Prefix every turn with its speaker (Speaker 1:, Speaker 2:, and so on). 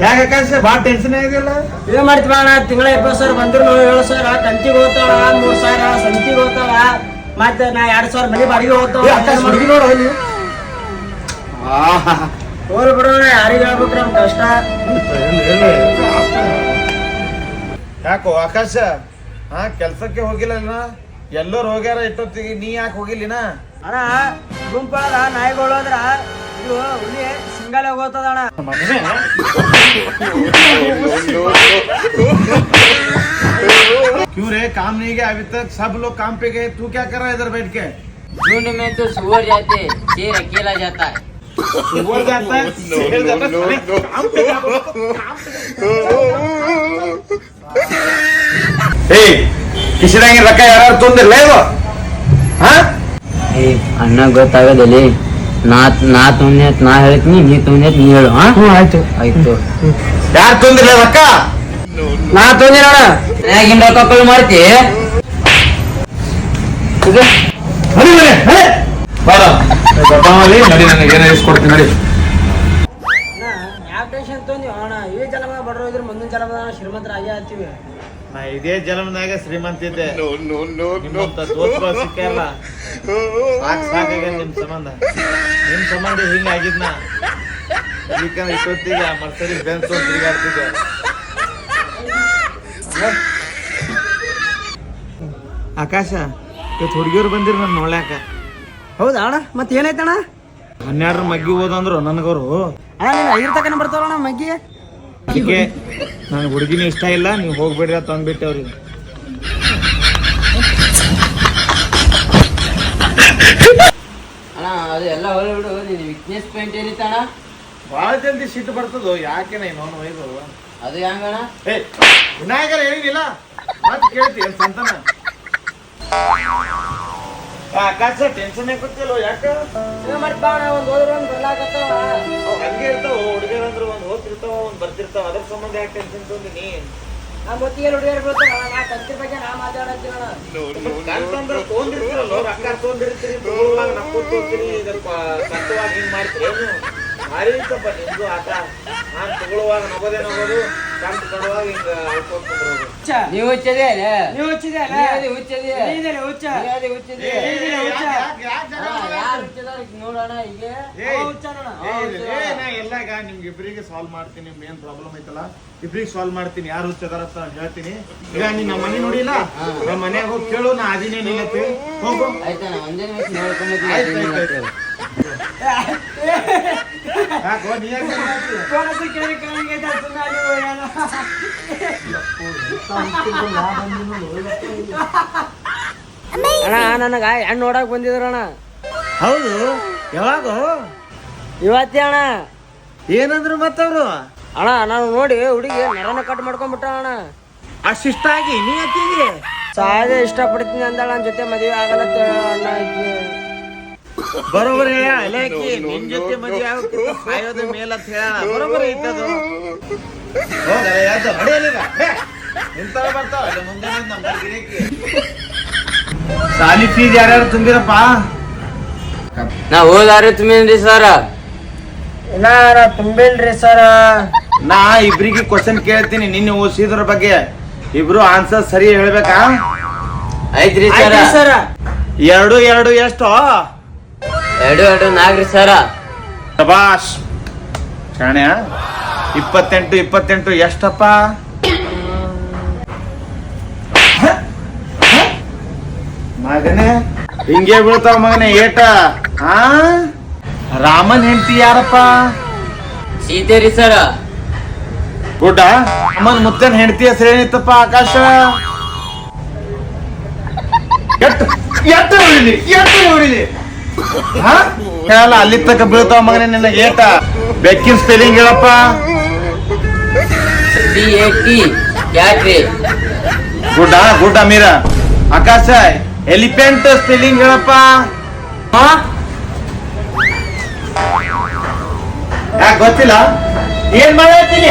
Speaker 1: ಯಾಕೆ ಆಕಾಶ ಭಾಳ ಟೆನ್ಷನ್ ಆಗಿಲ್ಲ
Speaker 2: ಏನ್ ಮಾಡ್ತೀವಿ ಅಣ್ಣ ತಿಂಗಳ ಇಪ್ಪತ್ತು ಸಾವಿರ ಬಂದ್ರು ಏಳು ಸಾವಿರ ಕಂತಿಗೆ ಹೋಗ್ತಾವ ಮೂರ್ ಸಾವಿರ ಸಂತಿಗೆ ಹೋಗ್ತಾವ ಮತ್ತೆ ನಾ ಎರಡ್ ಸಾವಿರ ಮನೆ ಬಾಡಿಗೆ ಹೋಗ್ತಾವ
Speaker 1: ನೋಡು
Speaker 2: ಹೋಲ್ ಯಾರಿಗೆ ಹೇಳ್ಬೇಕು ನಮ್ ಕಷ್ಟ.
Speaker 1: ಯಾಕೋ ಆಕಾಶ ಹಾ ಕೆಲ್ಸಕ್ಕೆ ಹೋಗಿಲ್ಲ ಎಲ್ಲರೂ ಹೋಗ್ಯಾರ ಇಟ್ಟೊತ್ತಿಗೆ ನೀ ಯಾಕೆ ಹೋಗಿಲ್ಲ
Speaker 2: ಅಣ್ಣ ಗುಂಪಾದ ನಾಯಿಗಳು ಅಂದ್ರೆ ಇದು ಹುಲಿ ಸಿಂಗಲ್ ಹೋಗ್ತದ ಅಣ್ಣ
Speaker 1: क्यों रे काम नहीं गया अभी तक सब लोग काम पे गए तू क्या कर रहा है इधर बैठ के
Speaker 3: झुंड में तो सुअर जाते शेर अकेला जाता है
Speaker 1: सुबह जाता है शेर जाता है, साले काम पे जा बोला तो काम पे ಏಯ್ ಕಿಶಿದಂಗೆ ರೊಕ್ಕ ಯಾರು ತೊಂದಿರ್ಲ ಇವ ಹಾ
Speaker 3: ಏ ಅಣ್ಣ ಗೊತ್ತಾಗದಲ್ಲಿ ನಾ ನಾ ತೊಂದೆ ಅಂತ ನಾ ಹೇಳ್ತೀನಿ ನೀ ತೊಂದ್ರೆ ನೀ ಹೇಳು ಹಾ
Speaker 2: ಆಯ್ತು.
Speaker 3: ಆಯ್ತು.
Speaker 1: ಯಾರು ತೊಂದ್ರೆ ರೊಕ್ಕ?
Speaker 2: ನಾ ತೊಂದ್ರೆ
Speaker 3: ಯಾಗಿನ ರೊಕ್ಕ ಕಳು ಮಾಡ್ತಿ
Speaker 1: ನಡಿ ನಡಿ ಬಾರ. ನಡಿ ನನಗೆ ಏನೋ ಇಸ್ಕೊಡ್ತೀನಿ ನಡಿ. ಇದೇ ಜನ್ಮದಾಗ ಶ್ರೀಮಂತ ಇದ್ದೆ. ಸಿಕ್ಕಲ್ಲ ಸಾಕ್ ಸಾಕಾಗ ನಿಮ್ ಸಂಬಂಧ. ನಿಮ್ ಸಂಬಂಧ ಹಿಂಗ ಆಗಿದ್ನ. ಈಗ ಇಷ್ಟೊತ್ತಿಗೆ ಮರ್ಸರಿ ಬೆನ್ಸ್ ತಿರುಗಾಡ್ತಿದ್ದೆ. ಆಕಾಶ ಇವತ್ತು ಹುಡುಗಿಯರು ಬಂದಿರು ನಾನು ನೋಡ್ಯಾಕ
Speaker 2: ಹೌದಾ ಅಣ್ಣ? ಮತ್ತೆ ಏನಾಯ್ತಣ್ಣ?
Speaker 1: ಹನ್ನೆರಡರ ಮಗ್ಗಿ ಹೋದಂದ್ರು ನನಗವರು.
Speaker 2: ಅಣ್ಣ ನೀನು ಐದರ ತಕನ ಬರ್ತಾವಣ್ಣ ಮಗ್ಗಿ
Speaker 1: ಅದಕ್ಕೆ ನನಗೆ ಹುಡುಗಿನ ಇಷ್ಟ ಇಲ್ಲ ನೀವು ಹೋಗ್ಬೇಡ್ರಿ ಅಂತ ಅಂದ್ಬಿಟ್ಟೆ ಅವ್ರಿಗೆ.
Speaker 3: ಅಣ್ಣ ಅದು ಎಲ್ಲ ಹೊರ ಬಿಡು ನೀ ವಿಕ್ನೆಸ್ ಪೇಂಟ್ ಏನಿತ್ತು ಅಣ್ಣ
Speaker 1: ಭಾಳ ಜಲ್ದಿ ಸಿಟ್ಟು ಬರ್ತದೋ ಯಾಕೆ ನಾನು ಅವನು ಒಯ್ದು
Speaker 3: ಅದು ಹೆಂಗಣ
Speaker 1: ಏ ವಿನಾಯಕರ ಹೇಳಿದಿಲ್ಲ ಮತ್ತೆ ಕೇಳ್ತಿ ಸಂತಾನ? ಆಕಾಶ ಟೆನ್ಷನ್ ಕೊಟ್ಟಿಲ್ಲ ಯಾಕ?
Speaker 2: ಮತ್ತೆ ಬಾಣ ಒಂದ್ ಹೋದ್ರ ಒಂದ್ ಬರ್ಲಾಕತ್ತಾವ.
Speaker 1: ಹಂಗೆ ಇರ್ತಾವ ಹುಡುಗರ ಅಂದ್ರೆ ಒಂದ್ ಹೋಗ್ತಿರ್ತಾವ ಒಂದ್ ಬರ್ತಿರ್ತಾವ ಅದ್ರ ಸಂಬಂಧ ಯಾಕೆ ಟೆನ್ಷನ್ ತೊಂದಿನಿ
Speaker 2: ನಾ ಮೊತ್ತಿಗೆ ಹುಡುಗಿಯರು ಬೀಳ್ತಾವ ನಾ ಕಂತಿರ ಬಗ್ಗೆ ನಾ
Speaker 1: ತೊಗೊಂಡಿರ್ತೀರಲ್ಲ ರೊಕ್ಕ ತೊಗೊಂಡಿರ್ತೀರಿ ಹಿಂಗ್ ಮಾಡ್ತೀರಿ ನಿಮ್ದು ಆಟ. ನಾನ್ ತಗೊಳ್ಳುವಾಗ ನಗೋದೇ ನಗೋದು ಕಂತು ಕೊಡುವಾಗ ಹಿಂಗ ಅಳ್ಕೋತ
Speaker 3: ನೀವು ಹುಚ್ಚದೆ
Speaker 2: ನೀವು ಹುಚ್ಚಿದೆ?
Speaker 3: ನೀ
Speaker 2: ಹುಚ್ಚ?
Speaker 3: ನೀ ಅದೇ ಹುಚ್ಚದೆ.
Speaker 1: ಏ, ಏ, ಏ, ಯಾಕ್- ಯಾಕ್- ಯಾಕ್ ಜಗಳ
Speaker 3: ಅಣ್ಣ,
Speaker 1: ಮಾಡಾಕತ್ತೀರಿ?
Speaker 3: ಯಾರ್ ಹುಚ್ಚದಾರ ನೋಡೋಣ ಈಗ.
Speaker 1: ಏ,
Speaker 2: ಅವ ಹುಚ್ಚನಣ್ಣ.
Speaker 1: ಏ, ಏ, ನಾ ಎಲ್ಲ ಈಗ ನಿಮ್ಗೆ ಇಬ್ರಿಗೆ ಸಾಲ್ವ್ ಮಾಡ್ತೀನಿ ಮೇನ್ ಏನ್ ಪ್ರಾಬ್ಲಮ್ ಐತಲ್ಲ? ಇಬ್ರಿಗೆ ಸಾಲ್ವ್ ಮಾಡ್ತೀನಿ ಯಾರು ಹುಚ್ಚದಾರ ಅಂತ ನಾನ್ ಹೇಳ್ತೀನಿ. ಈಗ ನೀನ್ ನಮ್ಮ ಮನೆ ನೋಡಿಲ್ಲ? ನಮ್ಮ ಮನ್ಯಾಗ ಹೋಗಿ ಕೇಳು ನಾ ಅದಿನೇನು ಹೋಗು
Speaker 3: ಆಯ್ತಣ್ಣ ಒಂದೇ
Speaker 1: ಯಾಕೋ ನೀ ಯಾಕೆ ಮಾಡ್ತೀಯ?
Speaker 2: ಸುಮ್ನೆ ಅಲ್ಲಿ ಅಣ್ಣ ನನಗ ಹೆಣ್ಣು ನೋಡಕ್ ಬಂದಿದ್ರಣ್ಣ
Speaker 1: ಹೌದು? ಯಾವಾಗ?
Speaker 2: ಇವತ್ತೇ ಅಣ್ಣ.
Speaker 1: ಏನಂದ್ರು ಮತ್ತವ್ರು?
Speaker 2: ಅಣ್ಣ ನಾನು ನೋಡಿ ಹುಡುಗಿ ನರನ ಕಟ್ ಮಾಡ್ಕೊಂಡ್ಬಿಟ್ಟ ಅಣ್ಣ.
Speaker 1: ಅಷ್ಟಿಷ್ಟ ಆಗಿ ನೀ ಅತ್ತಿಗೆ
Speaker 2: ಸಹಜ ಇಷ್ಟಪಡ್ತೀನಿ ಅಂದಾಳ ನನ್ನ ಜೊತೆ ಮದುವೆ ಆಗಲ್ಲ ಅಂತ ಅಣ್ಣ.
Speaker 1: ಬರೋಬರಿ ನಿನ್ ಜೊತೆ ಮದುವೆ ಆಗೋಕ್ಕಿಂತ ಸಾಯೋದ ಮೇಲ್ ಅಂತ ಹೇಳ ಬರೋಬರಿ ಇದ್ದದು ಇಂಥವ ಬರ್ತಾವ ಮುಂದೆ ಸಾಲಿ ಫೀಸ್ ಯಾರ್ಯಾರು ತುಂಬಿರಪ್ಪ?
Speaker 3: ನಾ ಹೋದಾರೆ ತುಂಬಿನ್ರಿ ಸರ.
Speaker 2: ನಾ ತುಂಬಿಲ್ರಿ ಸರ?
Speaker 1: ನಾ ಇಬ್ರಿಗೆ ಕ್ವಶನ್ ಕೇಳ್ತೀನಿ ನಿನ್ನೆ ಓದಿಸಿದ್ರ ಬಗ್ಗೆ. ಇಬ್ರು ಆನ್ಸರ್ ಸರಿ ಹೇಳ್ಬೇಕಾ?
Speaker 3: ಐತ್ರಿ ಸರ.
Speaker 2: ಸರ್.
Speaker 1: ಎರಡು ಎರಡು ಎಷ್ಟು?
Speaker 3: ಎರಡು ಎರಡು ನಾಲ್ಕ್ರಿ ಸರ.
Speaker 1: ಶಬಾಷ್. ಶಾಣ್ಯ ಇಪ್ಪತ್ತೆಂಟು ಇಪ್ಪತ್ತೆಂಟು ಎಷ್ಟಪ್ಪ? ಮಗನೇ ಹಿಂಗೆ ಬೀಳ್ತಾವ ಮಗನೇ ಏಟ? ಆ? ರಾಮನ್ ಹೆಂಡತಿ ಯಾರಪ್ಪ?
Speaker 3: ಸೀತೆ ರೀ ಸರ.
Speaker 1: ಗುಡ್ಡ? ರಾಮನ್ ಮುತ್ತನ್ ಹೆಂಡತಿ ಹೆಸರು ಏನಿತ್ತಪ್ಪ ಆಕಾಶ? ಎಟ್ಟು ಎಟ್ಟು ಹೊಡಿಲಿ ಎಟ್ಟು ಹೊಡಿಲಿ ಹೇಳಲ್ಲ ಅಲ್ಲಿ ತಕ್ಕ ಬೀಳ್ತಾವ ಮಗನೇ ನಿನ್ನ ಏಟ ಬೆಕ್ಕಿನ ಸ್ಪೆಲ್ಲಿಂಗ್ ಹೇಳಪ್ಪ.
Speaker 3: ಎ ಟಿ ಯಾಕ್ರಿ?
Speaker 1: ಗುಡ್ಡ ಗುಡ್ಡ ಮೀರ. ಆಕಾಶ ಎಲಿಫೆಂಟ್ ಸ್ಪೆಲ್ಲಿಂಗ್ ಹೇಳಪ್ಪ. ಯಾಕೆ ಗೊತ್ತಿಲ್ಲ? ಏನ್ ಮಾಡತ್ತೀನಿ